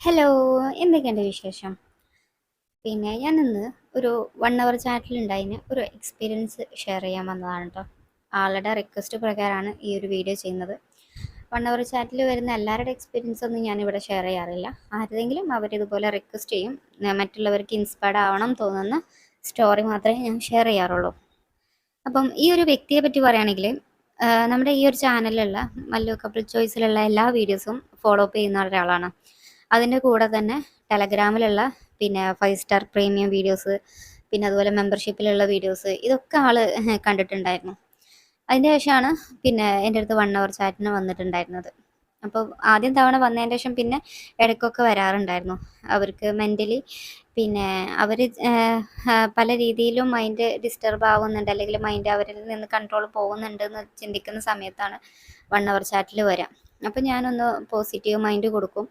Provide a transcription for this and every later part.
Hello എന്തൊക്കെയുണ്ട് വിശേഷം? പിന്നെ ഞാൻ ഇന്ന് ഒരു വൺ അവർ ചാറ്റിലുണ്ടായിന് ഒരു എക്സ്പീരിയൻസ് ഷെയർ ചെയ്യാൻ വന്നതാണ് കേട്ടോ ആളുടെ റിക്വസ്റ്റ് പ്രകാരമാണ് ഈ ഒരു വീഡിയോ ചെയ്യുന്നത്. വൺ അവർ ചാറ്റിൽ വരുന്ന എല്ലാവരുടെ എക്സ്പീരിയൻസ് ഒന്നും ഞാനിവിടെ ഷെയർ ചെയ്യാറില്ല. അവർ ഇതുപോലെ റിക്വസ്റ്റ് ചെയ്യും മറ്റുള്ളവർക്ക് ഇൻസ്പയർഡ് ആവണം തോന്നുന്ന സ്റ്റോറി മാത്രമേ ഞാൻ ഷെയർ ചെയ്യാറുള്ളൂ. അപ്പം ഈ ഒരു വ്യക്തിയെ പറ്റി പറയുകയാണെങ്കിൽ നമ്മുടെ ഈ ഒരു ചാനലിലുള്ള മല്ലു കപ്പിൾ ചോയ്സിലുള്ള എല്ലാ വീഡിയോസും ഫോളോ അപ്പ് ചെയ്യുന്ന ഒരാളാണ്. അതിന്റെ കൂടെ തന്നെ ടെലഗ്രാമിലുള്ള പിന്നെ ഫൈവ് സ്റ്റാർ പ്രീമിയം വീഡിയോസ് പിന്നെ അതുപോലെ മെമ്പർഷിപ്പിലുള്ള വീഡിയോസ് ഇതൊക്കെ ആൾ കണ്ടിട്ടുണ്ടായിരുന്നു. അതിന്റെ ശേഷമാണ് പിന്നെ എന്റെ അടുത്ത് വൺ അവർ ചാറ്റിന് വന്നിട്ടുണ്ടായിരുന്നത്. അപ്പോൾ ആദ്യം തവണ വന്നതിന്റെ ശേഷം പിന്നെ ഇടയ്ക്കൊക്കെ വരാറുണ്ടായിരുന്നു. അവർക്ക് മെന്റലി പിന്നെ അവർ പല രീതിയിലും മൈൻഡ് ഡിസ്റ്റർബ് ആവുന്നുണ്ട്. അല്ലെങ്കിൽ മൈൻഡ് അവരിൽ നിന്ന് കൺട്രോൾ പോകുന്നുണ്ട് എന്ന് ചിന്തിക്കുന്ന സമയത്താണ് വൺ അവർ ചാറ്റിൽ വരാം. അപ്പോൾ ഞാനൊന്ന് പോസിറ്റീവ് മൈൻഡ് കൊടുക്കും.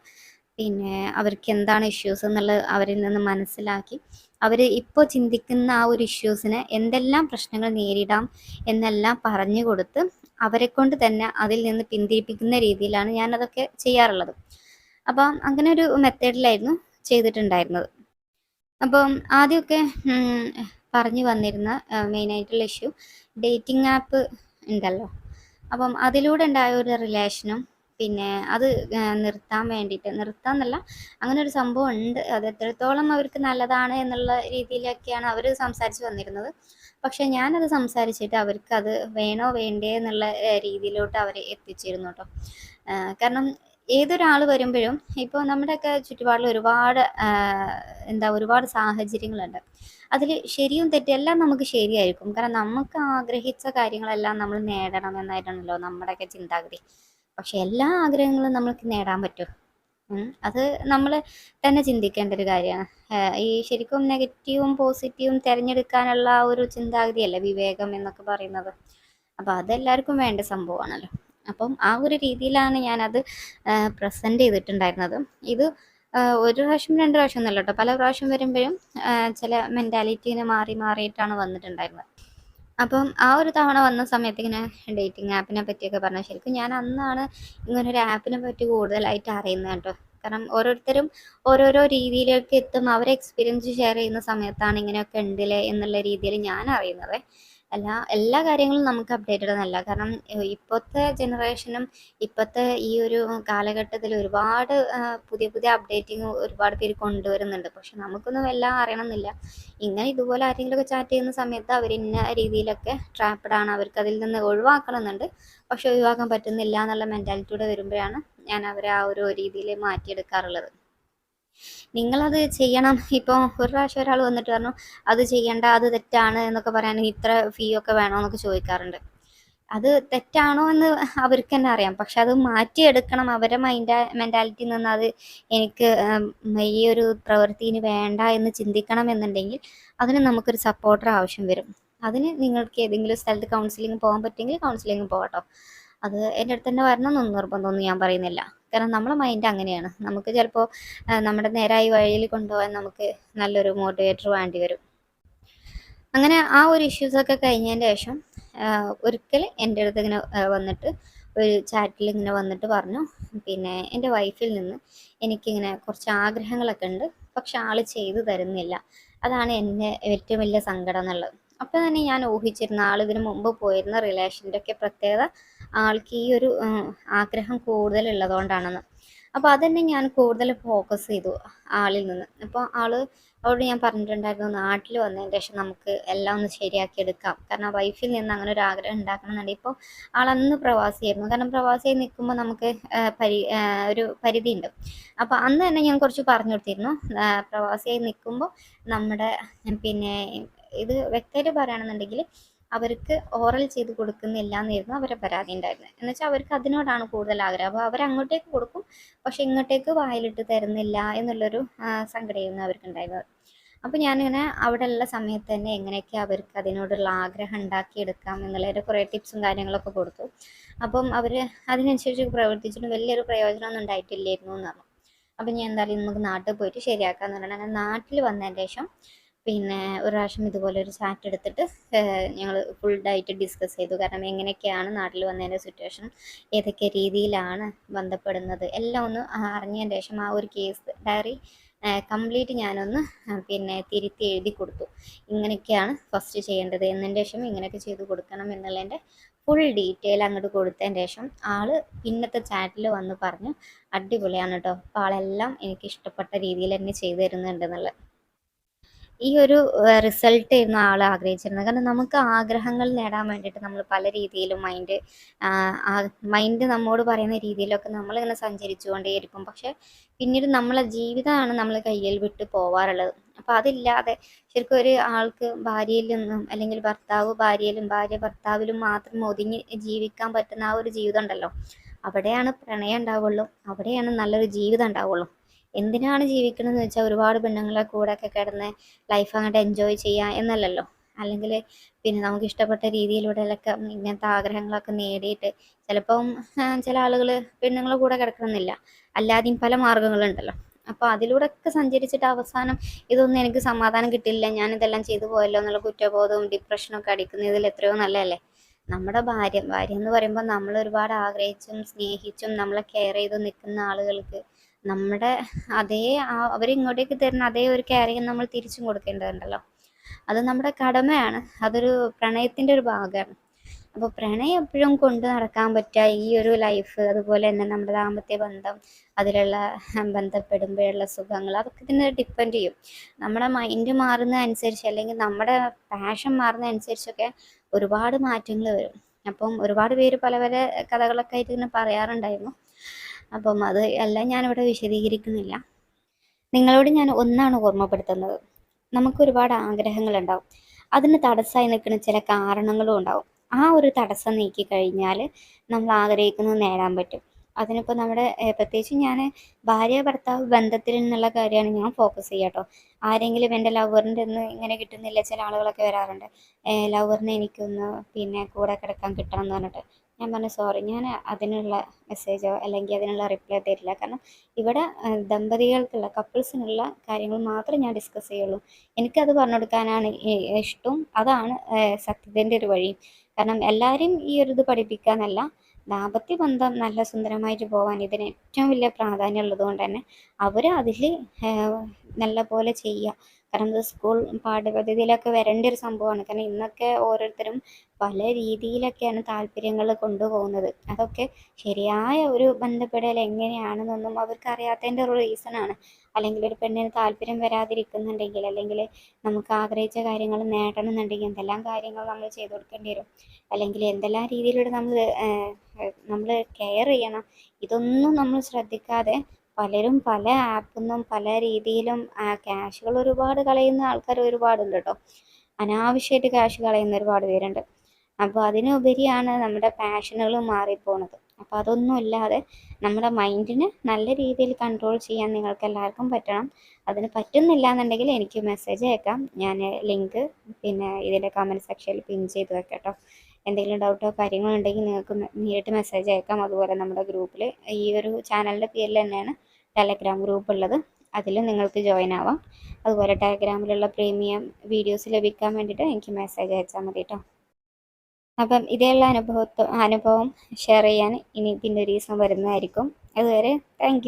പിന്നെ അവർക്ക് എന്താണ് ഇഷ്യൂസ് എന്നുള്ളത് അവരിൽ നിന്ന് മനസ്സിലാക്കി. അവർ ഇപ്പോൾ ചിന്തിക്കുന്ന ആ ഒരു ഇഷ്യൂസിന് എന്തെല്ലാം പ്രശ്നങ്ങൾ നേരിടാം എന്നെല്ലാം പറഞ്ഞു കൊടുത്ത് അവരെ കൊണ്ട് തന്നെ അതിൽ നിന്ന് പിന്തിരിപ്പിക്കുന്ന രീതിയിലാണ് ഞാനതൊക്കെ ചെയ്യാറുള്ളത്. അപ്പം അങ്ങനെ ഒരു മെത്തേഡിലായിരുന്നു ചെയ്തിട്ടുണ്ടായിരുന്നത്. അപ്പം ആദ്യമൊക്കെ പറഞ്ഞു വന്നിരുന്ന മെയിനായിട്ടുള്ള ഇഷ്യൂ ഡേറ്റിംഗ് ആപ്പ് ഉണ്ടല്ലോ. അപ്പം അതിലൂടെ ഉണ്ടായ ഒരു റിലേഷനും പിന്നെ അത് നിർത്താൻ വേണ്ടിയിട്ട്. നിർത്താൻ എന്നല്ല അങ്ങനെ ഒരു സംഭവം ഉണ്ട്. അത് എത്രത്തോളം അവർക്ക് നല്ലതാണ് എന്നുള്ള രീതിയിലൊക്കെയാണ് അവർ സംസാരിച്ച് വന്നിരുന്നത്. പക്ഷെ ഞാനത് സംസാരിച്ചിട്ട് അവർക്ക് അത് വേണോ വേണ്ടേ എന്നുള്ള രീതിയിലോട്ട് അവരെ എത്തിച്ചിരുന്നു കേട്ടോ കാരണം ഏതൊരാൾ വരുമ്പോഴും ഇപ്പോൾ നമ്മുടെയൊക്കെ ചുറ്റുപാടിൽ ഒരുപാട് എന്താ ഒരുപാട് സാഹചര്യങ്ങളുണ്ട്. അതിൽ ശരിയും തെറ്റും എല്ലാം നമുക്ക് ശരിയായിരിക്കും. കാരണം നമുക്ക് ആഗ്രഹിച്ച കാര്യങ്ങളെല്ലാം നമ്മൾ നേടണം എന്നായിരുന്നല്ലോ നമ്മുടെയൊക്കെ ചിന്താഗതി. പക്ഷെ എല്ലാ ആഗ്രഹങ്ങളും നമ്മൾക്ക് നേടാൻ പറ്റും. അത് നമ്മൾ തന്നെ ചിന്തിക്കേണ്ട ഒരു കാര്യമാണ്. ഈ ശരിക്കും നെഗറ്റീവും പോസിറ്റീവും തിരഞ്ഞെടുക്കാനുള്ള ഒരു ചിന്താഗതിയല്ല വിവേകം എന്നൊക്കെ പറയുന്നത്. അപ്പോൾ അതെല്ലാവർക്കും വേണ്ട സംഭവമാണല്ലോ. അപ്പം ആ ഒരു രീതിയിലാണ് ഞാനത് പ്രസന്റ് ചെയ്തിട്ടുണ്ടായിരുന്നത്. ഇത് ഒരു പ്രാവശ്യം രണ്ട് പ്രാവശ്യം ഒന്നല്ല കേട്ടോ. പല പ്രാവശ്യം വരുമ്പോഴും ചില മെന്റാലിറ്റീനെ മാറി മാറിയിട്ടാണ് വന്നിട്ടുണ്ടായിരുന്നത്. അപ്പം ആ ഒരു തവണ വന്ന സമയത്ത് ഇങ്ങനെ ഡേറ്റിംഗ് ആപ്പിനെ പറ്റിയൊക്കെ പറഞ്ഞാൽ ശരിക്കും ഞാൻ അന്നാണ് ഇങ്ങനൊരു ആപ്പിനെ പറ്റി കൂടുതലായിട്ട് അറിയുന്നത് കേട്ടോ. കാരണം ഓരോരുത്തരും ഓരോരോ രീതിയിലേക്ക് എത്തും. അവരെ എക്സ്പീരിയൻസ് ഷെയർ ചെയ്യുന്ന സമയത്താണ് ഇങ്ങനെയൊക്കെ ഉണ്ടല്ലേ എന്നുള്ള രീതിയിൽ ഞാൻ അറിയുന്നത്. എല്ലാ എല്ലാ കാര്യങ്ങളും നമുക്ക് അപ്ഡേറ്റഡ് എന്നല്ല കാരണം ഇപ്പോഴത്തെ ജനറേഷനും ഇപ്പോഴത്തെ ഈ ഒരു കാലഘട്ടത്തിൽ ഒരുപാട് പുതിയ പുതിയ അപ്ഡേറ്റിംഗ് ഒരുപാട് പേര് കൊണ്ടുവരുന്നുണ്ട്. പക്ഷെ നമുക്കൊന്നും എല്ലാം അറിയണമെന്നില്ല. ഇങ്ങനെ ഇതുപോലെ ആരെങ്കിലുമൊക്കെ ചാറ്റ് ചെയ്യുന്ന സമയത്ത് അവർ ഇന്ന രീതിയിലൊക്കെ ട്രാപ്പഡ് ആണ്. അവർക്ക് അതിൽ നിന്ന് ഒഴിവാക്കണമെന്നുണ്ട്. പക്ഷെ ഒഴിവാക്കാൻ പറ്റുന്നില്ല എന്നുള്ള മെന്റാലിറ്റിയോടെ വരുമ്പോഴാണ് ഞാൻ അവരെ ആ ഒരു രീതിയിൽ മാറ്റിയെടുക്കാറുള്ളത്. നിങ്ങളത് ചെയ്യണം. ഇപ്പോൾ ഒരു പ്രാവശ്യം ഒരാൾ വന്നിട്ട് പറഞ്ഞു അത് ചെയ്യണ്ട അത് തെറ്റാണ് എന്നൊക്കെ പറയാൻ ഇത്ര ഫീ ഒക്കെ വേണോ എന്നൊക്കെ ചോദിക്കാറുണ്ട്. അത് തെറ്റാണോ എന്ന് അവർക്ക് തന്നെ അറിയാം. പക്ഷെ അത് മാറ്റിയെടുക്കണം. അവരെ മൈൻഡ് മെന്റാലിറ്റിയിൽ നിന്ന് അത് എനിക്ക് ഈ ഒരു പ്രവൃത്തിന് വേണ്ട എന്ന് ചിന്തിക്കണം എന്നുണ്ടെങ്കിൽ അതിന് നമുക്കൊരു സപ്പോർട്ടർ ആവശ്യം വരും. അതിന് നിങ്ങൾക്ക് ഏതെങ്കിലും സ്ഥലത്ത് കൗൺസിലിംഗ് പോകാൻ പറ്റുമെങ്കിൽ കൗൺസിലിംഗ് പോകട്ടോ. അത് എന്റെ അടുത്ത് തന്നെ വരണം എന്നൊന്നും നിർബന്ധമൊന്നും ഞാൻ പറയുന്നില്ല. കാരണം നമ്മളെ മൈൻഡ് അങ്ങനെയാണ്. നമുക്ക് ചിലപ്പോൾ നമ്മുടെ നേരായ വഴിയിൽ കൊണ്ടുപോകാൻ നമുക്ക് നല്ലൊരു മോട്ടിവേറ്റർ വേണ്ടി വരും. അങ്ങനെ ആ ഒരു ഇഷ്യൂസൊക്കെ കഴിഞ്ഞതിന് ശേഷം ഒരിക്കൽ എന്റെ അടുത്ത് ഇങ്ങനെ വന്നിട്ട് ഒരു ചാറ്റിൽ ഇങ്ങനെ വന്നിട്ട് പറഞ്ഞു പിന്നെ എന്റെ വൈഫിൽ നിന്ന് എനിക്കിങ്ങനെ കുറച്ച് ആഗ്രഹങ്ങളൊക്കെ ഉണ്ട് പക്ഷെ ആൾ ചെയ്തു തരുന്നില്ല. അതാണ് എന്റെ ഏറ്റവും വലിയ സങ്കടം എന്നുള്ളത്. അപ്പോൾ തന്നെ ഞാൻ ഊഹിച്ചിരുന്ന ആൾ ഇതിനു മുമ്പ് പോയിരുന്ന റിലേഷന്റെ ഒക്കെ പ്രത്യേകത ആൾക്ക് ഈ ഒരു ആഗ്രഹം കൂടുതലുള്ളതുകൊണ്ടാണെന്ന്. അപ്പോൾ അതന്നെ ഞാൻ കൂടുതൽ ഫോക്കസ് ചെയ്തു ആളിൽ നിന്ന്. അപ്പോൾ ആൾ അവരോട് ഞാൻ പറഞ്ഞിട്ടുണ്ടായിരുന്നു നാട്ടിൽ വന്നതിന് ശേഷം നമുക്ക് എല്ലാം ഒന്ന് ശരിയാക്കി എടുക്കാം. കാരണം വൈഫിൽ നിന്ന് അങ്ങനെ ഒരു ആഗ്രഹം ഉണ്ടാക്കണം എന്നുണ്ടെങ്കിൽ ഇപ്പോൾ ആളന്ന് പ്രവാസിയായിരുന്നു. കാരണം പ്രവാസിയായി നിൽക്കുമ്പോൾ നമുക്ക് പരി ഒരു പരിധി ഉണ്ട് അപ്പോൾ അന്ന് തന്നെ ഞാൻ കുറച്ച് പറഞ്ഞു കൊടുത്തിരുന്നു. പ്രവാസിയായി നിൽക്കുമ്പോൾ നമ്മുടെ പിന്നെ ഇത് വ്യക്തമായിട്ട് പറയുകയാണെന്നുണ്ടെങ്കിൽ അവർക്ക് ഓറൽ ചെയ്ത് കൊടുക്കുന്നില്ല എന്നായിരുന്നു അവരെ പരാതി ഉണ്ടായിരുന്നത്. എന്ന് വെച്ചാൽ അവർക്ക് അതിനോടാണ് കൂടുതൽ ആഗ്രഹം. അപ്പോൾ അവർ അങ്ങോട്ടേക്ക് കൊടുക്കും. പക്ഷെ ഇങ്ങോട്ടേക്ക് വായിലിട്ട് തരുന്നില്ല എന്നുള്ളൊരു സങ്കടമായിരുന്നു അവർക്ക് ഉണ്ടായിരുന്നത്. അപ്പോൾ ഞാനിങ്ങനെ അവിടെ ഉള്ള സമയത്ത് തന്നെ എങ്ങനെയൊക്കെ അവർക്ക് അതിനോടുള്ള ആഗ്രഹം ഉണ്ടാക്കിയെടുക്കാം എന്നുള്ളതിന്റെ കുറേ ടിപ്സും കാര്യങ്ങളൊക്കെ കൊടുത്തു. അപ്പം അവർ അതിനനുസരിച്ച് പ്രവർത്തിച്ചിട്ട് വലിയൊരു പ്രയോജനമൊന്നും ഉണ്ടായിട്ടില്ലായിരുന്നു എന്ന് പറഞ്ഞു. അപ്പം ഞാൻ എന്തായാലും നമുക്ക് നാട്ടിൽ പോയിട്ട് ശരിയാക്കാമെന്ന് പറഞ്ഞാൽ നാട്ടിൽ വന്നതിന് ശേഷം പിന്നെ ഒരു പ്രാവശ്യം ഇതുപോലെ ഒരു ചാറ്റ് എടുത്തിട്ട് ഞങ്ങൾ ഫുൾ ഡായിട്ട് ഡിസ്കസ് ചെയ്തു. കാരണം എങ്ങനെയൊക്കെയാണ് നാട്ടിൽ വന്നതിന്റെ സിറ്റുവേഷൻ ഏതൊക്കെ രീതിയിലാണ് ബന്ധപ്പെടുന്നത് എല്ലാം ഒന്ന് അറിഞ്ഞതിന് ശേഷം ആ ഒരു കേസ് ഡയറി കംപ്ലീറ്റ് ഞാനൊന്ന് പിന്നെ തിരുത്തി എഴുതി കൊടുത്തു. ഇങ്ങനെയൊക്കെയാണ് ഫസ്റ്റ് ചെയ്യേണ്ടത്. എന്നതിന്റെ ശേഷം ഇങ്ങനെയൊക്കെ ചെയ്ത് കൊടുക്കണം എന്നുള്ളതിന്റെ ഫുൾ ഡീറ്റെയിൽ അങ്ങോട്ട് കൊടുത്തതിന് ശേഷം ആൾ പിന്നത്തെ ചാറ്റിൽ വന്ന് പറഞ്ഞു അടിപൊളിയാണ് കേട്ടോ അപ്പോൾ ആളെല്ലാം എനിക്ക് ഇഷ്ടപ്പെട്ട രീതിയിൽ തന്നെ ചെയ്തു തരുന്നുണ്ട് എന്നുള്ളത്. ഈ ഒരു റിസൾട്ട് ആയിരുന്നു ആൾ ആഗ്രഹിച്ചിരുന്നത്. കാരണം നമുക്ക് ആഗ്രഹങ്ങൾ നേടാൻ വേണ്ടിയിട്ട് നമ്മൾ പല രീതിയിലും മൈൻഡ് മൈൻഡ് നമ്മോട് പറയുന്ന രീതിയിലൊക്കെ നമ്മളിങ്ങനെ സഞ്ചരിച്ചുകൊണ്ടേയിരിക്കും പക്ഷെ പിന്നീട് നമ്മളെ ജീവിതമാണ് നമ്മൾ കയ്യിൽ വിട്ട് പോവാറുള്ളത്. അപ്പോൾ അതില്ലാതെ ശരിക്കും ഒരു ആൾക്ക് ഭാര്യയിൽ നിന്നും അല്ലെങ്കിൽ ഭർത്താവ് ഭാര്യയിലും ഭാര്യ ഭർത്താവിലും മാത്രം ഒതുങ്ങി ജീവിക്കാൻ പറ്റുന്ന ആ ഒരു ജീവിതം ഉണ്ടല്ലോ. അവിടെയാണ് പ്രണയം ഉണ്ടാവുള്ളൂ. അവിടെയാണ് നല്ലൊരു ജീവിതം ഉണ്ടാവുള്ളൂ. എന്തിനാണ് ജീവിക്കണമെന്ന് വെച്ചാൽ ഒരുപാട് പെണ്ണുങ്ങളെ കൂടെ ഒക്കെ കിടന്ന് ലൈഫ് അങ്ങോട്ട് എൻജോയ് ചെയ്യുക എന്നല്ലല്ലോ. അല്ലെങ്കിൽ പിന്നെ നമുക്ക് ഇഷ്ടപ്പെട്ട രീതിയിലൂടെയൊക്കെ ഇങ്ങനത്തെ ആഗ്രഹങ്ങളൊക്കെ നേടിയിട്ട് ചിലപ്പം ചില ആളുകൾ പെണ്ണുങ്ങളെ കൂടെ കിടക്കണമെന്നില്ല. അല്ലാതെയും പല മാർഗങ്ങളുണ്ടല്ലോ. അപ്പോൾ അതിലൂടെയൊക്കെ സഞ്ചരിച്ചിട്ട് അവസാനം ഇതൊന്നും എനിക്ക് സമാധാനം കിട്ടില്ല ഞാൻ ഇതെല്ലാം ചെയ്തു പോയല്ലോ എന്നുള്ള കുറ്റബോധവും ഡിപ്രഷനൊക്കെ അടിക്കുന്നതിൽ എത്രയോ നല്ലതല്ലേ. നമ്മുടെ ഭാര്യ ഭാര്യ എന്ന് പറയുമ്പോൾ നമ്മൾ ഒരുപാട് ആഗ്രഹിച്ചും സ്നേഹിച്ചും നമ്മളെ കെയർ ചെയ്ത് നിൽക്കുന്ന ആളുകൾക്ക് നമ്മുടെ അതേ അവർ ഇങ്ങോട്ടേക്ക് തരുന്ന അതേ ഒരു കെയറിങ് നമ്മൾ തിരിച്ചും കൊടുക്കേണ്ടതുണ്ടല്ലോ. അത് നമ്മുടെ കടമയാണ്. അതൊരു പ്രണയത്തിന്റെ ഒരു ഭാഗമാണ്. അപ്പോൾ പ്രണയം എപ്പോഴും കൊണ്ട് നടക്കാൻ പറ്റുക. ഈ ഒരു ലൈഫ് അതുപോലെ തന്നെ നമ്മുടെ ദാമ്പത്യ ബന്ധം അതിലുള്ള ബന്ധപ്പെടുമ്പോഴുള്ള സുഖങ്ങൾ അതൊക്കെ ഇതിന് ഡിപ്പെൻഡ് ചെയ്യും. നമ്മുടെ മൈൻഡ് മാറുന്ന അനുസരിച്ച് അല്ലെങ്കിൽ നമ്മുടെ പാഷൻ മാറുന്ന അനുസരിച്ചൊക്കെ ഒരുപാട് മാറ്റങ്ങൾ വരും. അപ്പം ഒരുപാട് പേര് പല പല കഥകളൊക്കെ ആയിട്ട് ഇങ്ങനെ പറയാറുണ്ടായിരുന്നു. അപ്പം അത് എല്ലാം ഞാനിവിടെ വിശദീകരിക്കുന്നില്ല. നിങ്ങളോട് ഞാൻ ഒന്നാണ് ഓർമ്മപ്പെടുത്തുന്നത്. നമുക്ക് ഒരുപാട് ആഗ്രഹങ്ങളുണ്ടാവും. അതിന് തടസ്സമായി നിൽക്കുന്ന ചില കാരണങ്ങളും ഉണ്ടാവും. ആ ഒരു തടസ്സം നീക്കി കഴിഞ്ഞാൽ നമ്മൾ ആഗ്രഹിക്കുന്നത് നേടാൻ പറ്റും. അതിനിപ്പോൾ നമ്മുടെ പ്രത്യേകിച്ച് ഞാൻ ഭാര്യ ഭർത്താവ് ബന്ധത്തിൽ നിന്നുള്ള കാര്യമാണ് ഞാൻ ഫോക്കസ് ചെയ്യുക കേട്ടോ. ആരെങ്കിലും എന്റെ ലവറിന്റെ ഒന്ന് ഇങ്ങനെ കിട്ടുന്നില്ല ചില ആളുകളൊക്കെ വരാറുണ്ട്. ലവറിനെ എനിക്കൊന്ന് പിന്നെ കൂടെ കിടക്കാൻ കിട്ടണം എന്ന് പറഞ്ഞിട്ട്. ഞാൻ പറഞ്ഞു സോറി ഞാൻ അതിനുള്ള മെസ്സേജോ അല്ലെങ്കിൽ അതിനുള്ള റിപ്ലൈ തരില്ല. കാരണം ഇവിടെ ദമ്പതികൾക്കുള്ള കപ്പിൾസിനുള്ള കാര്യങ്ങൾ മാത്രമേ ഞാൻ ഡിസ്കസ് ചെയ്യുള്ളൂ. എനിക്കത് പറഞ്ഞു കൊടുക്കാനാണ് ഇഷ്ടവും അതാണ് സത്യത്തിന്റെ ഒരു വഴി. കാരണം എല്ലാവരും ഈ ഒരു ഇത് പഠിപ്പിക്കാന്നല്ല ദാമ്പത്യ ബന്ധം നല്ല സുന്ദരമായിട്ട് പോകാൻ ഇതിന് ഏറ്റവും വലിയ പ്രാധാന്യം ഉള്ളത് കൊണ്ട് തന്നെ അവർ അതിൽ നല്ല പോലെ ചെയ്യുക. കാരണം ഇത് സ്കൂൾ പാഠ്യപദ്ധതിയിലൊക്കെ വരേണ്ട ഒരു സംഭവമാണ്. കാരണം ഇന്നൊക്കെ ഓരോരുത്തരും പല രീതിയിലൊക്കെയാണ് താല്പര്യങ്ങൾ കൊണ്ടുപോകുന്നത്. അതൊക്കെ ശരിയായ ഒരു ബന്ധപ്പെടൽ എങ്ങനെയാണെന്നൊന്നും അവർക്ക് അറിയാത്തതിന്റെ ഒരു റീസണാണ് അല്ലെങ്കിൽ ഒരു പെണ്ണിന് താല്പര്യം വരാതിരിക്കുന്നുണ്ടെങ്കിൽ അല്ലെങ്കിൽ നമുക്ക് ആഗ്രഹിച്ച കാര്യങ്ങൾ നേടണം എന്നുണ്ടെങ്കിൽ എന്തെല്ലാം കാര്യങ്ങൾ നമ്മൾ ചെയ്തു കൊടുക്കേണ്ടി വരും? അല്ലെങ്കിൽ എന്തെല്ലാം രീതിയിലൂടെ നമ്മൾ നമ്മൾ കെയർ ചെയ്യണം? ഇതൊന്നും നമ്മൾ ശ്രദ്ധിക്കാതെ പലരും പല ആപ്പിൽ നിന്നും പല രീതിയിലും ക്യാഷുകൾ ഒരുപാട് കളയുന്ന ആൾക്കാർ ഒരുപാടുണ്ട് കേട്ടോ അനാവശ്യമായിട്ട് ക്യാഷ് കളയുന്ന ഒരുപാട് പേരുണ്ട്. അപ്പോൾ അതിനുപരിയാണ് നമ്മുടെ പാഷനുകൾ മാറിപ്പോണത്. അപ്പോൾ അതൊന്നും ഇല്ലാതെ നമ്മുടെ മൈൻഡിനെ നല്ല രീതിയിൽ കൺട്രോൾ ചെയ്യാൻ നിങ്ങൾക്ക് എല്ലാവർക്കും പറ്റണം. അതിന് പറ്റുന്നില്ല എന്നുണ്ടെങ്കിൽ എനിക്ക് മെസ്സേജ് അയക്കാം. ഞാൻ ലിങ്ക് പിന്നെ ഇതിന്റെ കമന്റ് സെക്ഷനിൽ പിൻ ചെയ്ത് വെക്കാം എന്തെങ്കിലും ഡൗട്ടോ കാര്യങ്ങളോ ഉണ്ടെങ്കിൽ നിങ്ങൾക്ക് നേരിട്ട് മെസ്സേജ് അയക്കാം. അതുപോലെ നമ്മുടെ ഗ്രൂപ്പിൽ ഈ ഒരു ചാനലിന്റെ പേരിൽ തന്നെയാണ് ടെലഗ്രാം ഗ്രൂപ്പ് ഉള്ളത്. അതിൽ നിങ്ങൾക്ക് ജോയിൻ ആവാം. അതുപോലെ ടെലഗ്രാമിലുള്ള പ്രീമിയം വീഡിയോസ് ലഭിക്കാൻ വേണ്ടിയിട്ട് എനിക്ക് മെസ്സേജ് അയച്ചാൽ മതി കേട്ടോ അപ്പം ഇതേയുള്ള അനുഭവത്തോ അനുഭവം ഷെയർ ചെയ്യാൻ ഇനി പിന്നെ ഒരു ദിവസം വരുന്നതായിരിക്കും. അതുവരെ താങ്ക്